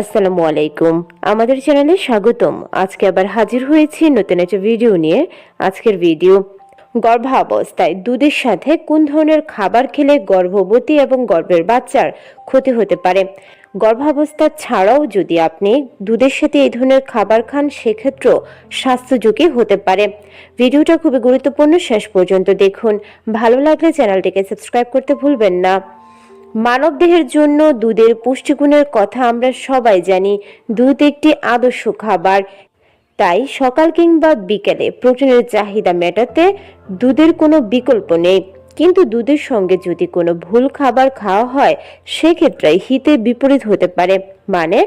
আসসালামু আলাইকুম। আমাদের চ্যানেলে স্বাগতম। আজকে আবার হাজির হয়েছি নতুন একটা ভিডিও নিয়ে। আজকের ভিডিও, গর্ভাবস্থায় দুধের সাথে কোন ধরনের খাবার খেলে গর্ভবতী এবং গর্ভের বাচ্চার ক্ষতি হতে পারে? গর্ভাবস্থা ছাড়াও যদি আপনি দুধের সাথে এই ধরনের খাবার খান, সেক্ষেত্রেও স্বাস্থ্য হতে পারে। ভিডিওটা খুবই গুরুত্বপূর্ণ। শেষ পর্যন্ত দেখুন। ভালো লাগলে চ্যানেলটিকে সাবস্ক্রাইব করতে ভুলবেন না। মানবদেহের জন্য দুধের পুষ্টিগুণের কথা আমরা সবাই জানি। দুধ একটি আদর্শ খাবার। তাই সকাল কিংবা বিকেলে প্রোটিনের চাহিদা মেটাতে দুধের কোনো বিকল্প নেই। কিন্তু দুধের সঙ্গে যদি কোনো ভুল খাবার খাওয়া হয়, সেক্ষেত্রে হিতে বিপরীত হতে পারে। মানে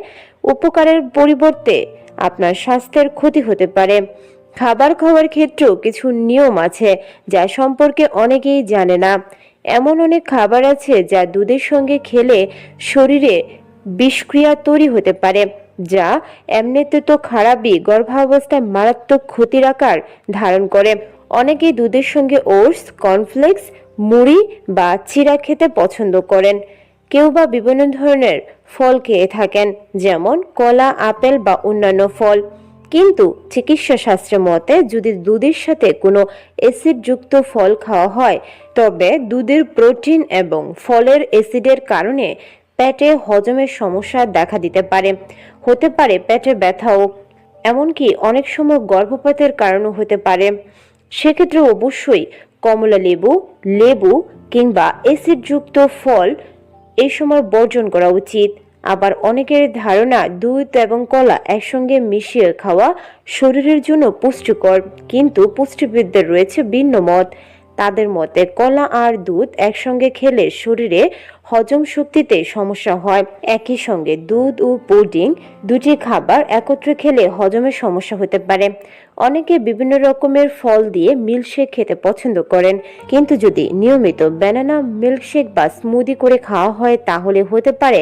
উপকারের পরিবর্তে আপনার স্বাস্থ্যের ক্ষতি হতে পারে। খাবার খাওয়ার ক্ষেত্রেও কিছু নিয়ম আছে, যা সম্পর্কে অনেকেই জানে না। এমন অনেক খাবার আছে যা দুধের সঙ্গে খেলে শরীরে বিষক্রিয়া তৈরি হতে পারে, যা এমনিতে তো খারাপই গর্ভাবস্থায় মারাত্মক ক্ষতির আকার ধারণ করে। অনেকেই দুধের সঙ্গে ওটস, কর্নফ্লেক্স, মুড়ি বা চিড়া খেতে পছন্দ করেন। কেউ বা বিভিন্ন ধরনের ফল খেয়ে থাকেন, যেমন কলা, আপেল বা অন্যান্য ফল। কিন্তু চিকিৎসা শাস্ত্রের মতে যদি দুধের সাথে কোনো অ্যাসিডযুক্ত ফল খাওয়া হয়, তবে দুধের প্রোটিন এবং ফলের অ্যাসিডের কারণে পেটে হজমের সমস্যা দেখা দিতে পারে। হতে পারে পেটে ব্যথাও, এমনকি অনেক সময় গর্ভপাতের কারণও হতে পারে। সেক্ষেত্রে অবশ্যই কমলা লেবু লেবু কিংবা অ্যাসিডযুক্ত ফল এই সময় বর্জন করা উচিত। আবার অনেকের ধারণা দুধ এবং কলা একসঙ্গে মিশিয়ে খাওয়া শরীরের জন্য পুষ্টিকর, কিন্তু পুষ্টিবিদদের রয়েছে ভিন্ন মত। তাদের মতে কলা আর দুধ একসঙ্গে খেলে শরীরে হজম শক্তিতে সমস্যা হয়। একই সঙ্গে দুধ ও পুডিং দুটি খাবার একত্রে খেলে হজমের সমস্যা হতে পারে। অনেকে বিভিন্ন রকমের ফল দিয়ে মিল্কশেক খেতে পছন্দ করেন। কিন্তু যদি নিয়মিত ব্যানানা মিল্কশেক বা স্মুদি করে খাওয়া হয়, তাহলে হতে পারে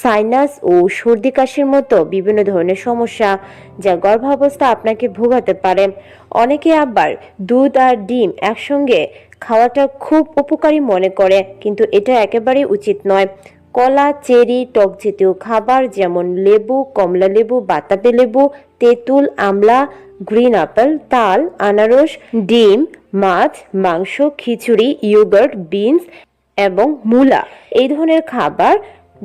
সাইনাস ও সর্দি কাশির মতো বিভিন্ন ধরনের সমস্যা, যা গর্ভাবস্থা আপনাকে ভোগাতে পারে। অনেকে আবার দুধ আর ডিম একসঙ্গে খাওয়াটা খুব উপকারী মনে করে, কিন্তু এটা একেবারেই উচিত নয়। কলা, চেরি, টক জাতীয় খাবার যেমন লেবু, কমলা লেবু, বাতাবি লেবু, তেঁতুল, আমলা, গ্রিন আপেল, তাল, আনারস, ডিম, মাছ, মাংস, খিচুড়ি, ইয়োগার্ট, বিনস এবং মূলা। এই ধরনের খাবার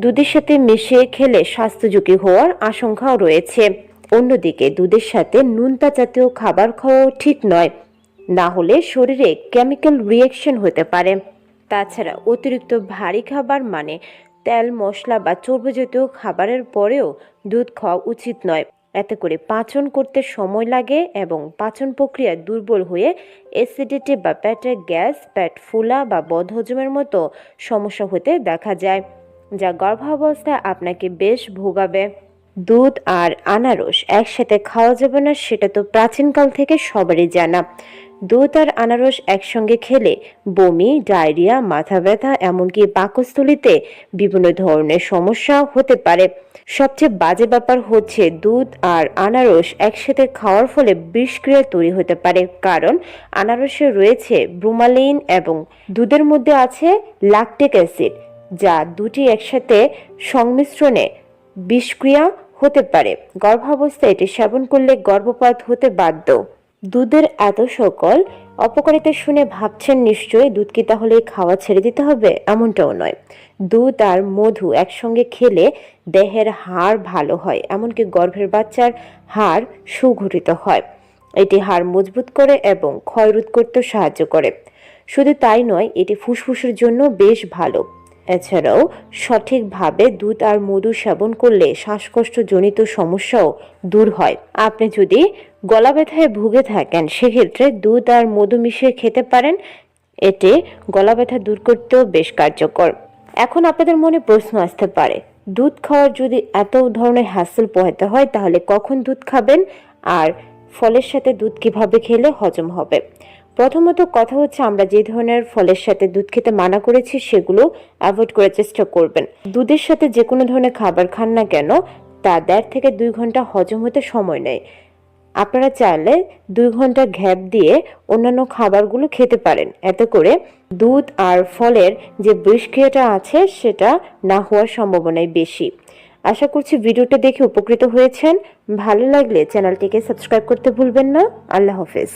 দুধের সাথে মিশিয়ে খেলে স্বাস্থ্য ঝুঁকি হওয়ার আশঙ্কাও রয়েছে। অন্যদিকে দুধের সাথে নুনতা জাতীয় খাবার খাওয়াও ঠিক নয়। না হলে শরীরে কেমিক্যাল রিয়াকশন হতে পারে। তাছাড়া অতিরিক্ত ভারী খাবার মানে তেল, মশলা বা চর্বি জাতীয় খাবারের পরেও দুধ খাওয়া উচিত নয়। এতে করে পাচন করতে সময় লাগে এবং পাচন প্রক্রিয়া দুর্বল হয়ে অ্যাসিডিটি বা পেটের গ্যাস, পেট ফুলা বা বদহজমের মতো সমস্যা হতে দেখা যায়, যা গর্ভাবস্থায় আপনাকে বেশ ভোগাবে। দুধ আর আনারস একসাথে খাওয়া যাবে না, সেটা তো প্রাচীনকাল থেকে সবারই জানা। দুধ আর আনারস একসঙ্গে খেলে বমি, ডায়রিয়া, মাথা ব্যথা, এমনকি পাকস্থলিতে বিভিন্ন ধরনের সমস্যা হতে পারে। সবচেয়ে বাজে ব্যাপার হচ্ছে দুধ আর আনারস একসাথে খাওয়ার ফলে বিষক্রিয়া তৈরি হতে পারে, কারণ আনারসে রয়েছে ব্রুমালিন এবং দুধের মধ্যে আছে ল্যাকটিক অ্যাসিড যা দুটি একসাথে সংমিশ্রণে বিষক্রিয়া হতে পারে। গর্ভাবস্থায় এটি সেবন করলে গর্ভপাত হতে বাধ্য। দুধের এত সকল অপকারিতা শুনে ভাবছেন নিশ্চয়ই দুধ কি তাহলে খাওয়া ছেড়ে দিতে হবে? এমনটাও নয়। দুধ আর মধু একসঙ্গে খেলে দেহের হাড় ভালো হয়, এমনকি গর্ভের বাচ্চার হাড় সুঘটিত হয়। এটি হাড় মজবুত করে এবং ক্ষয়রোধ করতেও সাহায্য করে। শুধু তাই নয়, এটি ফুসফুসের জন্য বেশ ভালো। এছাড়াও সঠিকভাবে দুধ আর মধু সেবন করলে শ্বাসকষ্টজনিত সমস্যাও দূর হয়। আপনি যদি গলা ব্যথায় ভুগে থাকেন, সেক্ষেত্রে দুধ আর মধু মিশিয়ে খেতে পারেন। এতে গলা ব্যথা দূর করতেও বেশ কার্যকর। এখন আপনাদের মনে প্রশ্ন আসতে পারে, দুধ খাওয়ার যদি এত ধরনের হ্যাসেল পোহাতে হয়, তাহলে কখন দুধ খাবেন? আর ফলের সাথে দুধ কীভাবে খেলে হজম হবে? প্রথমত কথা হচ্ছে, আমরা যে ধরনের ফলের সাথে দুধ খেতে মানা করেছি, সেগুলো অ্যাভয়েড করার চেষ্টা করবেন। দুধের সাথে যে কোনো ধরনের খাবার খান না কেন, তা দেড় থেকে দুই ঘণ্টা হজম হতে সময় নেয়। আপনারা চাইলে দুই ঘণ্টা ঘ্যাপ দিয়ে অন্যান্য খাবারগুলো খেতে পারেন। এতে করে দুধ আর ফলের যে বিষক্রিয়াটা আছে, সেটা না হওয়ার সম্ভাবনাই বেশি। আশা করছি ভিডিওটা দেখে উপকৃত হয়েছেন। ভালো লাগলে চ্যানেলটিকে সাবস্ক্রাইব করতে ভুলবেন না। আল্লাহ হাফেজ।